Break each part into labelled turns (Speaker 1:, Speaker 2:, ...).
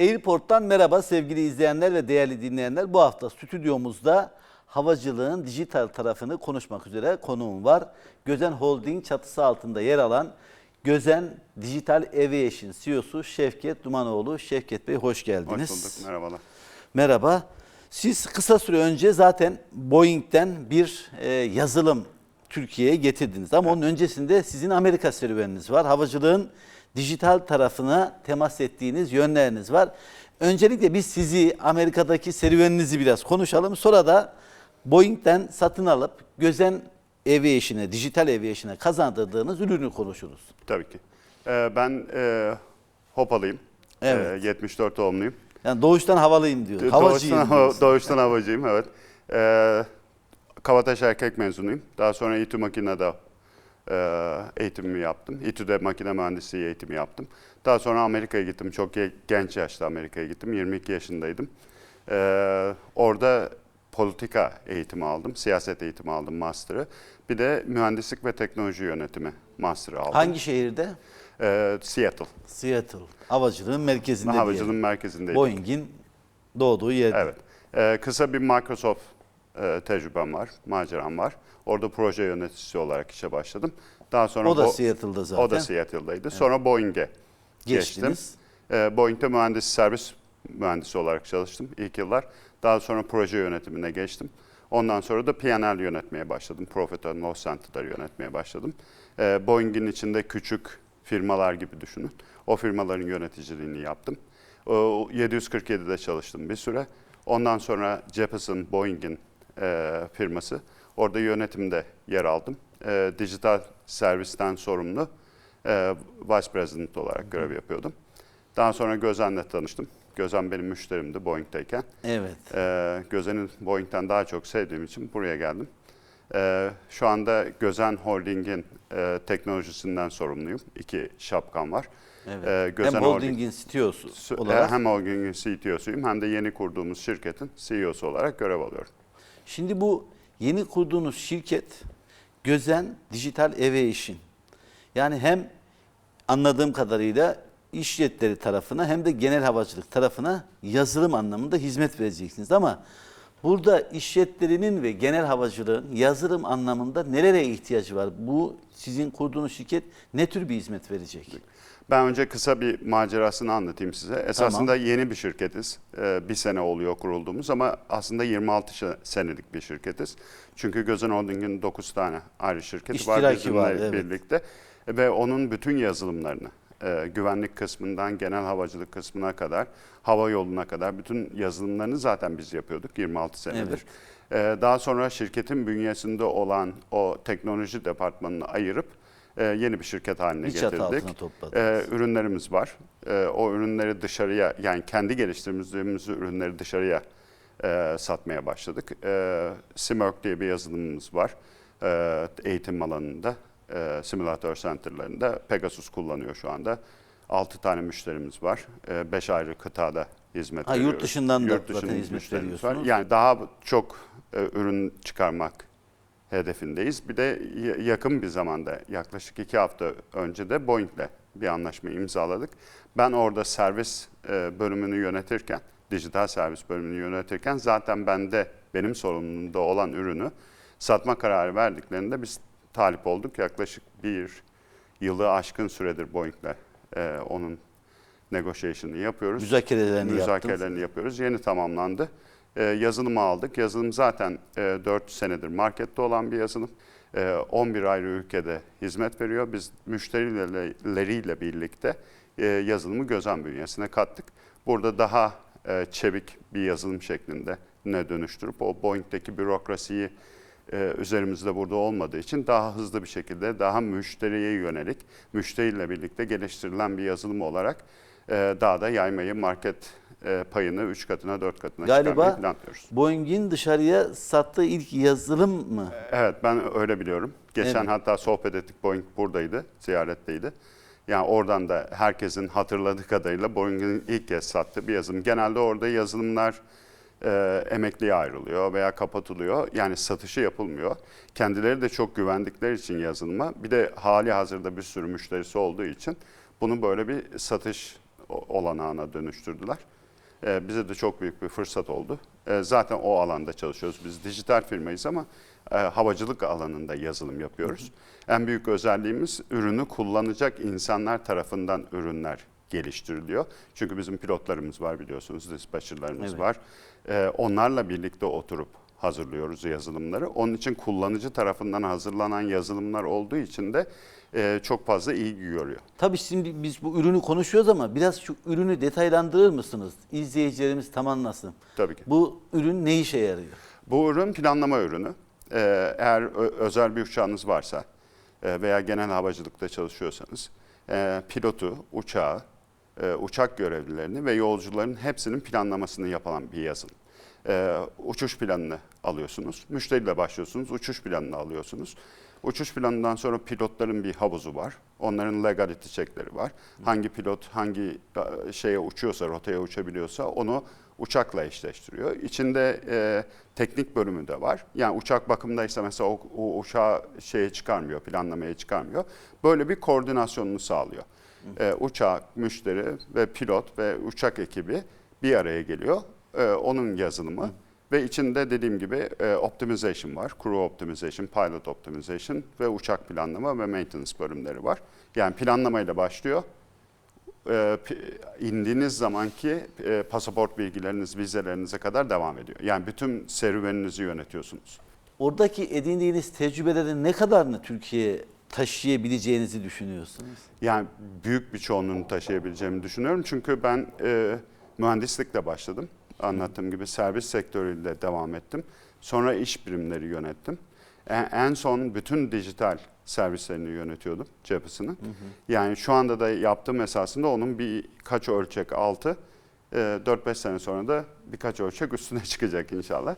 Speaker 1: Airport'tan merhaba sevgili izleyenler ve değerli dinleyenler. Bu hafta stüdyomuzda havacılığın dijital tarafını konuşmak üzere konuğum var. Gözen Holding çatısı altında yer alan Gözen Dijital Aviation CEO'su Şevket Dumanoğlu. Şevket Bey hoş
Speaker 2: Hoş
Speaker 1: geldiniz.
Speaker 2: bulduk, merhabalar.
Speaker 1: Merhaba. Siz kısa süre önce zaten Boeing'den bir e, yazılım Türkiye'ye getirdiniz. Ama onun öncesinde sizin Amerika serüveniniz var. Havacılığın dijital tarafına temas ettiğiniz yönleriniz var. Öncelikle biz sizi Amerika'daki serüveninizi biraz konuşalım. Sonra da Boeing'den satın alıp Gözen Aviation'e, dijital aviation'e kazandırdığınız ürünü konuşuruz.
Speaker 2: Tabii ki. Ee, ben e, Hopalıyım.
Speaker 1: Evet.
Speaker 2: Ee, 74 doğumluyum.
Speaker 1: Yani doğuştan havalıyım diyor. Havacıyım
Speaker 2: Doğuştan,
Speaker 1: diyorsun.
Speaker 2: doğuştan havacıyım, evet. Ee, Kabataş erkek mezunuyum. Daha sonra İTÜ Makine'de e, eğitimimi yaptım. İTÜ'de makine mühendisliği eğitimi yaptım. Daha sonra Amerika'ya gittim. Çok ge- genç yaşta Amerika'ya gittim. 22 yaşındaydım. Ee, orada politika eğitimi aldım. Siyaset eğitimi aldım master'ı. Bir de mühendislik ve teknoloji yönetimi master'ı aldım.
Speaker 1: Hangi şehirde?
Speaker 2: Ee, Seattle.
Speaker 1: Seattle. Havacılığın merkezinde
Speaker 2: Havacılığın
Speaker 1: yer.
Speaker 2: merkezindeydim.
Speaker 1: Boeing'in doğduğu yerde.
Speaker 2: Evet. Ee, kısa bir Microsoft e, tecrübem var, maceram var. Orada proje yöneticisi olarak işe başladım. Daha sonra
Speaker 1: O da
Speaker 2: Bo-
Speaker 1: Seattle'da zaten.
Speaker 2: O da Seattle'daydı. Sonra Boeing'e geçtim. Ee, Boeing'de mühendis servis mühendisi olarak çalıştım ilk yıllar. Daha sonra proje yönetimine geçtim. Ondan sonra da P&L yönetmeye başladım. Profit and Loss Center'ları yönetmeye başladım. Ee, Boeing'in içinde küçük firmalar gibi düşünün. O firmaların yöneticiliğini yaptım. O 747'de çalıştım bir süre. Ondan sonra Jeppesen, Boeing'in e, firması. Orada yönetimde yer aldım. E, dijital servisten sorumlu e, Vice President olarak görev yapıyordum. Daha sonra Gözen'le tanıştım. Gözen benim müşterimdi Boeing'teyken.
Speaker 1: Evet.
Speaker 2: Ee, Gözen'i Boeing'den daha çok sevdiğim için buraya geldim. Ee, şu anda Gözen Holding'in e, teknolojisinden sorumluyum. İki şapkam var.
Speaker 1: Evet.
Speaker 2: Ee, Gözen
Speaker 1: hem
Speaker 2: Holding-
Speaker 1: holdingin CTO'su
Speaker 2: Su-
Speaker 1: olarak.
Speaker 2: Hem Holding'in CTO'suyum hem de yeni kurduğumuz şirketin CEO'su olarak görev alıyorum.
Speaker 1: Şimdi bu yeni kurduğunuz şirket Gözen Dijital Aviation. Yani hem anladığım kadarıyla iş tarafına hem de genel havacılık tarafına yazılım anlamında hizmet vereceksiniz. Ama burada iş jetlerinin ve genel havacılığın yazılım anlamında nelere ihtiyacı var? Bu sizin kurduğunuz şirket ne tür bir hizmet verecek?
Speaker 2: Ben önce kısa bir macerasını anlatayım size. Esasında yeni bir şirketiz. Ee, bir sene oluyor kurulduğumuz ama aslında 26 şe- senelik bir şirketiz. Çünkü Gözen Holding'in 9 tane ayrı şirketi var
Speaker 1: İştiraki
Speaker 2: bizimle
Speaker 1: var, evet.
Speaker 2: birlikte. Ve onun bütün yazılımlarını, e, güvenlik kısmından genel havacılık kısmına kadar, hava yoluna kadar bütün yazılımlarını zaten biz yapıyorduk 26 senedir. Ee, daha sonra şirketin bünyesinde olan o teknoloji departmanını ayırıp e, yeni bir şirket haline
Speaker 1: Bir
Speaker 2: getirdik. Ee, ürünlerimiz var. Ee, o ürünleri dışarıya yani kendi geliştirdiğimiz ürünleri dışarıya e, satmaya başladık. Ee, Simwork diye bir yazılımımız var. Ee, eğitim alanında, e, simülatör centerlarında Pegasus kullanıyor şu anda. 6 tane müşterimiz var. 5 ayrı kıtada hizmet
Speaker 1: Ha, yurt
Speaker 2: veriyoruz.
Speaker 1: dışından da
Speaker 2: Yurt
Speaker 1: zaten hizmet veriyorsunuz.
Speaker 2: Yani daha çok e, ürün çıkarmak hedefindeyiz. Bir de yakın bir zamanda yaklaşık iki hafta önce de Boeing'le bir anlaşma imzaladık. Ben orada servis e, bölümünü yönetirken, dijital servis bölümünü yönetirken zaten bende benim sorumluluğumda olan ürünü satma kararı verdiklerinde biz talip olduk. Yaklaşık bir yılı aşkın süredir Boeing'le e, onun negotiation'ını yapıyoruz
Speaker 1: Müzakerelerini yaptınız.
Speaker 2: müzakerelerini yapıyoruz. Yeni tamamlandı. Ee, yazılımı aldık. Yazılım zaten e, 4 senedir markette olan bir yazılım. E, 11 ayrı ülkede hizmet veriyor. Biz müşterileriyle birlikte e, yazılımı gözen bünyesine kattık. Burada daha e, çevik bir yazılım şeklinde ne dönüştürüp o Boeing'deki bürokrasiyi e, üzerimizde burada olmadığı için daha hızlı bir şekilde daha müşteriye yönelik, müşteriyle birlikte geliştirilen bir yazılım olarak e, daha da yaymayı market e, payını 3 katına 4 katına
Speaker 1: Galiba
Speaker 2: çıkarmayı planlıyoruz.
Speaker 1: Boeing'in dışarıya sattığı ilk yazılım mı?
Speaker 2: Evet ben öyle biliyorum. Geçen
Speaker 1: Evet.
Speaker 2: hatta sohbet ettik Boeing buradaydı, ziyaretteydi. Yani oradan da herkesin hatırladığı kadarıyla Boeing'in ilk kez sattığı bir yazılım. Genelde orada yazılımlar e, emekliye ayrılıyor veya kapatılıyor. Yani satışı yapılmıyor. Kendileri de çok güvendikleri için yazılıma bir de hali hazırda bir sürü müşterisi olduğu için bunu böyle bir satış olanağına dönüştürdüler. E, bize de çok büyük bir fırsat oldu. E, zaten o alanda çalışıyoruz. Biz dijital firmayız ama e, havacılık alanında yazılım yapıyoruz. En büyük özelliğimiz ürünü kullanacak insanlar tarafından ürünler geliştiriliyor. Çünkü bizim pilotlarımız var biliyorsunuz, dispatcherlarımız
Speaker 1: Evet.
Speaker 2: var. E, onlarla birlikte oturup hazırlıyoruz yazılımları. Onun için kullanıcı tarafından hazırlanan yazılımlar olduğu için de e, çok fazla ilgi görüyor.
Speaker 1: Tabii şimdi biz bu ürünü konuşuyoruz ama biraz şu ürünü detaylandırır mısınız? İzleyicilerimiz tam anlasın.
Speaker 2: Tabii ki.
Speaker 1: Bu ürün ne işe yarıyor?
Speaker 2: Bu ürün planlama ürünü. Ee, eğer özel bir uçağınız varsa e, veya genel havacılıkta çalışıyorsanız e, pilotu, uçağı, e, uçak görevlilerini ve yolcuların hepsinin planlamasını yapılan bir yazılım. E, uçuş planını alıyorsunuz. Müşteriyle başlıyorsunuz. Uçuş planını alıyorsunuz. Uçuş planından sonra pilotların bir havuzu var. Onların legality checkleri var. Hangi pilot hangi e, şeye uçuyorsa, rotaya uçabiliyorsa onu uçakla eşleştiriyor. İçinde e, teknik bölümü de var. Yani uçak bakımdaysa mesela o, o uçağı şeye çıkarmıyor, planlamaya çıkarmıyor. Böyle bir koordinasyonunu sağlıyor. E, uçak, müşteri ve pilot ve uçak ekibi bir araya geliyor. E, onun yazılımı ve içinde dediğim gibi e, optimization var. Crew optimization, pilot optimization ve uçak planlama ve maintenance bölümleri var. Yani planlamayla başlıyor e, indiğiniz zamanki e, pasaport bilgileriniz, vizelerinize kadar devam ediyor. Yani bütün serüveninizi yönetiyorsunuz.
Speaker 1: Oradaki edindiğiniz tecrübelerin ne kadarını Türkiye'ye taşıyabileceğinizi düşünüyorsunuz?
Speaker 2: Yani büyük bir çoğunluğunu taşıyabileceğimi düşünüyorum. Çünkü ben e, mühendislikle başladım. Anlattığım gibi servis sektörüyle devam ettim. Sonra iş birimleri yönettim. En, en son bütün dijital servislerini yönetiyordum cephesini. Yani şu anda da yaptığım esasında onun birkaç ölçek altı, e, 4-5 sene sonra da birkaç ölçek üstüne çıkacak inşallah.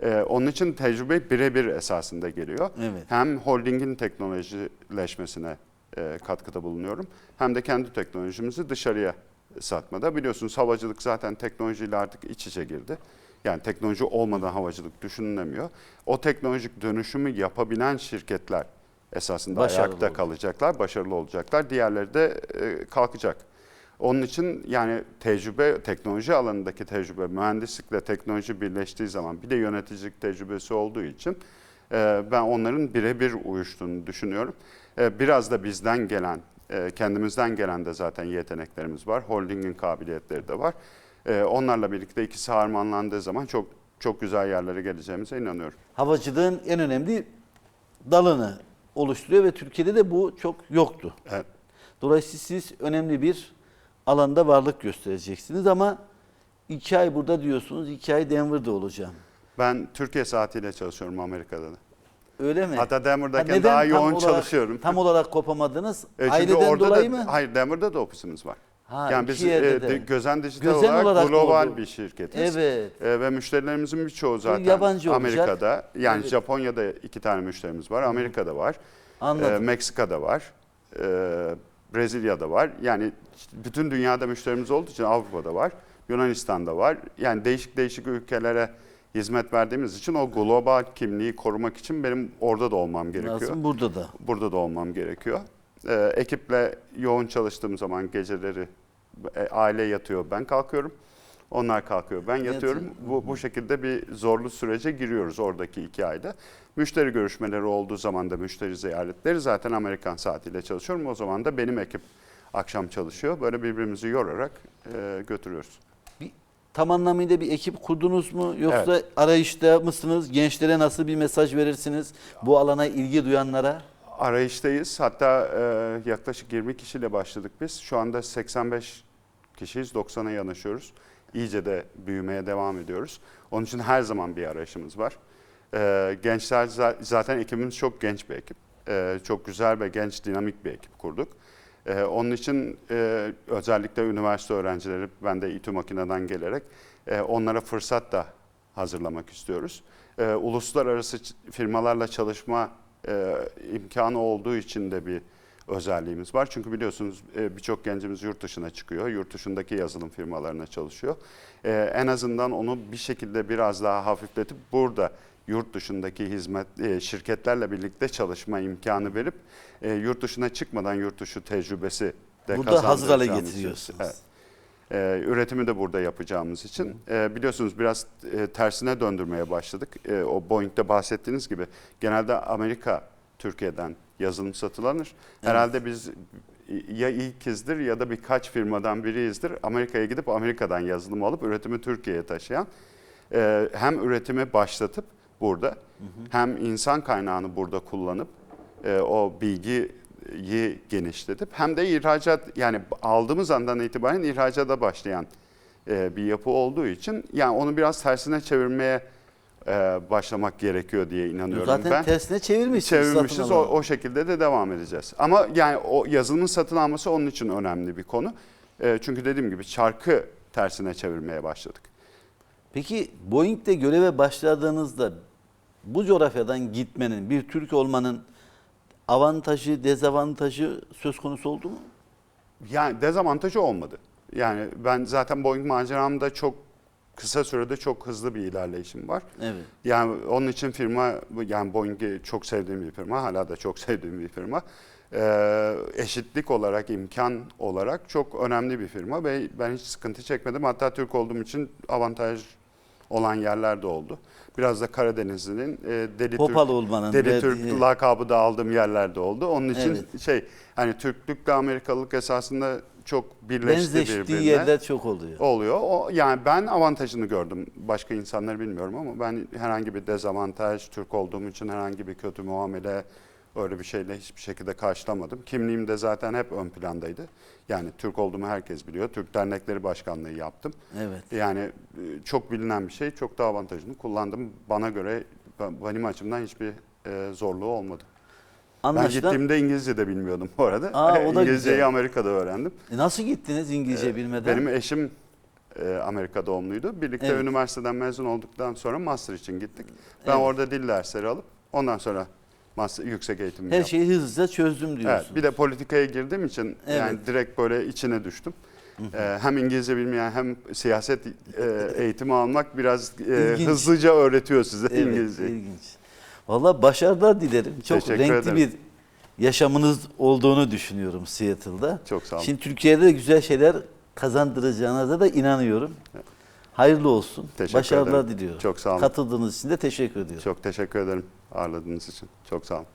Speaker 2: E, onun için tecrübe birebir esasında geliyor.
Speaker 1: Evet.
Speaker 2: Hem holdingin teknolojileşmesine e, katkıda bulunuyorum hem de kendi teknolojimizi dışarıya satmada. Biliyorsunuz havacılık zaten teknolojiyle artık iç içe girdi. Yani teknoloji olmadan havacılık düşünülemiyor. O teknolojik dönüşümü yapabilen şirketler esasında
Speaker 1: Başarılı
Speaker 2: ayakta
Speaker 1: olacak.
Speaker 2: kalacaklar, başarılı olacaklar. Diğerleri de e, kalkacak. Onun için yani tecrübe, teknoloji alanındaki tecrübe, mühendislikle teknoloji birleştiği zaman bir de yöneticilik tecrübesi olduğu için e, ben onların birebir uyuştuğunu düşünüyorum. E, Biraz da bizden gelen, e, kendimizden gelen de zaten yeteneklerimiz var. Holdingin kabiliyetleri de var. E, Onlarla birlikte ikisi harmanlandığı zaman çok çok güzel yerlere geleceğimize inanıyorum.
Speaker 1: Havacılığın en önemli dalını oluşturuyor ve Türkiye'de de bu çok yoktu.
Speaker 2: Evet.
Speaker 1: Dolayısıyla siz önemli bir alanda varlık göstereceksiniz ama iki ay burada diyorsunuz, iki ay Denver'da olacağım.
Speaker 2: Ben Türkiye saatiyle çalışıyorum Amerika'da da.
Speaker 1: Öyle mi?
Speaker 2: Hatta
Speaker 1: Ha, neden
Speaker 2: daha
Speaker 1: tam
Speaker 2: yoğun
Speaker 1: olarak-
Speaker 2: çalışıyorum.
Speaker 1: Tam olarak kopamadınız.
Speaker 2: E,
Speaker 1: Aileden
Speaker 2: orada
Speaker 1: dolayı
Speaker 2: da,
Speaker 1: mı?
Speaker 2: Hayır Denver'da da ofisimiz var.
Speaker 1: Ha,
Speaker 2: yani biz e,
Speaker 1: de.
Speaker 2: de- Gözen Dijital
Speaker 1: Gözen
Speaker 2: olarak,
Speaker 1: olarak
Speaker 2: global
Speaker 1: oldu.
Speaker 2: bir şirketiz.
Speaker 1: Evet.
Speaker 2: E, ve müşterilerimizin birçoğu zaten
Speaker 1: yabancı olacak.
Speaker 2: Amerika'da. Yani
Speaker 1: Evet.
Speaker 2: Japonya'da iki tane müşterimiz var. Amerika'da var.
Speaker 1: Anladım.
Speaker 2: E, Meksika'da var. E, Brezilya'da var. Yani bütün dünyada müşterimiz olduğu için Avrupa'da var. Yunanistan'da var. Yani değişik değişik ülkelere hizmet verdiğimiz için o global kimliği korumak için benim orada da olmam gerekiyor.
Speaker 1: Lazım burada da.
Speaker 2: Burada da olmam gerekiyor. Ee, ekiple yoğun çalıştığım zaman geceleri e, aile yatıyor, ben kalkıyorum. Onlar kalkıyor, ben yatıyorum.
Speaker 1: Yatıyor.
Speaker 2: Bu, bu şekilde bir zorlu sürece giriyoruz oradaki iki ayda. Müşteri görüşmeleri olduğu zaman da müşteri ziyaretleri zaten Amerikan saatiyle çalışıyorum. O zaman da benim ekip akşam çalışıyor. Böyle birbirimizi yorarak e, götürüyoruz.
Speaker 1: Tam anlamıyla bir ekip kurdunuz mu? Yoksa arayışta mısınız? Gençlere nasıl bir mesaj verirsiniz? Bu alana ilgi duyanlara?
Speaker 2: Arayıştayız. Hatta e, yaklaşık 20 kişiyle başladık biz. Şu anda 85 kişiyiz. 90'a yanaşıyoruz. İyice de büyümeye devam ediyoruz. Onun için her zaman bir arayışımız var. E, gençler za- zaten ekibimiz çok genç bir ekip. E, çok güzel ve genç dinamik bir ekip kurduk. E, onun için e, özellikle üniversite öğrencileri, ben de İTÜ Makine'den gelerek e, onlara fırsat da hazırlamak istiyoruz. E, uluslararası firmalarla çalışma e, imkanı olduğu için de bir özelliğimiz var. Çünkü biliyorsunuz e, birçok gencimiz yurt dışına çıkıyor. Yurt dışındaki yazılım firmalarına çalışıyor. E, en azından onu bir şekilde biraz daha hafifletip burada yurt dışındaki hizmet e, şirketlerle birlikte çalışma imkanı verip e, yurt dışına çıkmadan yurt dışı tecrübesi de
Speaker 1: Burada hazır hale getiriyorsunuz.
Speaker 2: Evet. Ee, üretimi de burada yapacağımız için e, biliyorsunuz biraz e, tersine döndürmeye başladık. E, o Boeing'de bahsettiğiniz gibi genelde Amerika Türkiye'den yazılım satılanır. Herhalde biz ya ilkizdir ya da birkaç firmadan biriyizdir. Amerika'ya gidip Amerika'dan yazılım alıp üretimi Türkiye'ye taşıyan. E, hem üretimi başlatıp burada hem insan kaynağını burada kullanıp e, o bilgiyi genişletip hem de ihracat yani aldığımız andan itibaren ihracata başlayan e, bir yapı olduğu için yani onu biraz tersine çevirmeye e, başlamak gerekiyor diye inanıyorum
Speaker 1: Zaten
Speaker 2: ben.
Speaker 1: tersine çevirmişsiniz.
Speaker 2: Çevirmişiz o, o şekilde de devam edeceğiz. Ama yani o yazılımın satın alması onun için önemli bir konu. E, çünkü dediğim gibi çarkı tersine çevirmeye başladık.
Speaker 1: Peki Boeing'de göreve başladığınızda bu coğrafyadan gitmenin, bir Türk olmanın avantajı, dezavantajı söz konusu oldu mu?
Speaker 2: Yani dezavantajı olmadı. Yani ben zaten Boeing maceramda çok kısa sürede çok hızlı bir ilerleyişim var.
Speaker 1: Evet.
Speaker 2: Yani onun için firma, yani Boeing'i çok sevdiğim bir firma, hala da çok sevdiğim bir firma. Ee, eşitlik olarak, imkan olarak çok önemli bir firma ve ben hiç sıkıntı çekmedim. Hatta Türk olduğum için avantaj olan yerler de oldu. Biraz da Karadenizli'nin e, Deli
Speaker 1: Popal
Speaker 2: Türk,
Speaker 1: olmanın
Speaker 2: Deli
Speaker 1: verdiği-
Speaker 2: Türk lakabı da aldığım yerlerde oldu. Onun için şey, hani Türklükle Amerikalılık esasında çok birleşti
Speaker 1: Benzeştiği
Speaker 2: birbirine
Speaker 1: yerler çok oluyor.
Speaker 2: oluyor. O yani ben avantajını gördüm. Başka insanları bilmiyorum ama ben herhangi bir dezavantaj, Türk olduğum için herhangi bir kötü muamele öyle bir şeyle hiçbir şekilde karşılamadım. Kimliğim de zaten hep ön plandaydı. Yani Türk olduğumu herkes biliyor. Türk Dernekleri Başkanlığı yaptım.
Speaker 1: Evet.
Speaker 2: Yani e, çok bilinen bir şey. Çok da avantajını kullandım. Bana göre ben- benim açımdan hiçbir e, zorluğu olmadı. Ben
Speaker 1: Anlaşılan
Speaker 2: gittiğimde İngilizce de bilmiyordum bu arada.
Speaker 1: Aa, o da
Speaker 2: İngilizceyi
Speaker 1: güzel.
Speaker 2: Amerika'da öğrendim.
Speaker 1: E, nasıl gittiniz İngilizce
Speaker 2: Ee,
Speaker 1: bilmeden?
Speaker 2: Benim eşim e, Amerika doğumluydu. Birlikte
Speaker 1: Evet.
Speaker 2: üniversiteden mezun olduktan sonra master için gittik. Ben
Speaker 1: Evet.
Speaker 2: orada dil dersleri alıp ondan sonra master, yüksek eğitim
Speaker 1: Her
Speaker 2: yaptım.
Speaker 1: şeyi hızlıca çözdüm
Speaker 2: Evet,
Speaker 1: diyorsunuz.
Speaker 2: bir de politikaya girdiğim için yani
Speaker 1: Evet.
Speaker 2: direkt böyle içine düştüm. Ee, hem İngilizce bilmeyen hem siyaset e, eğitimi almak biraz e,
Speaker 1: İlginç.
Speaker 2: hızlıca öğretiyor size
Speaker 1: Evet,
Speaker 2: İngilizceyi.
Speaker 1: ilginç. Valla başarılar dilerim. Çok
Speaker 2: Teşekkür
Speaker 1: renkli
Speaker 2: ederim.
Speaker 1: bir yaşamınız olduğunu düşünüyorum Seattle'da.
Speaker 2: Çok sağ olun.
Speaker 1: Şimdi Türkiye'de de güzel şeyler kazandıracağınıza da inanıyorum. Hayırlı olsun.
Speaker 2: Teşekkür
Speaker 1: Başarılar
Speaker 2: ederim.
Speaker 1: diliyorum.
Speaker 2: Çok sağ olun.
Speaker 1: Katıldığınız için de teşekkür ediyorum.
Speaker 2: Çok teşekkür ederim ağırladığınız için. Çok sağ olun.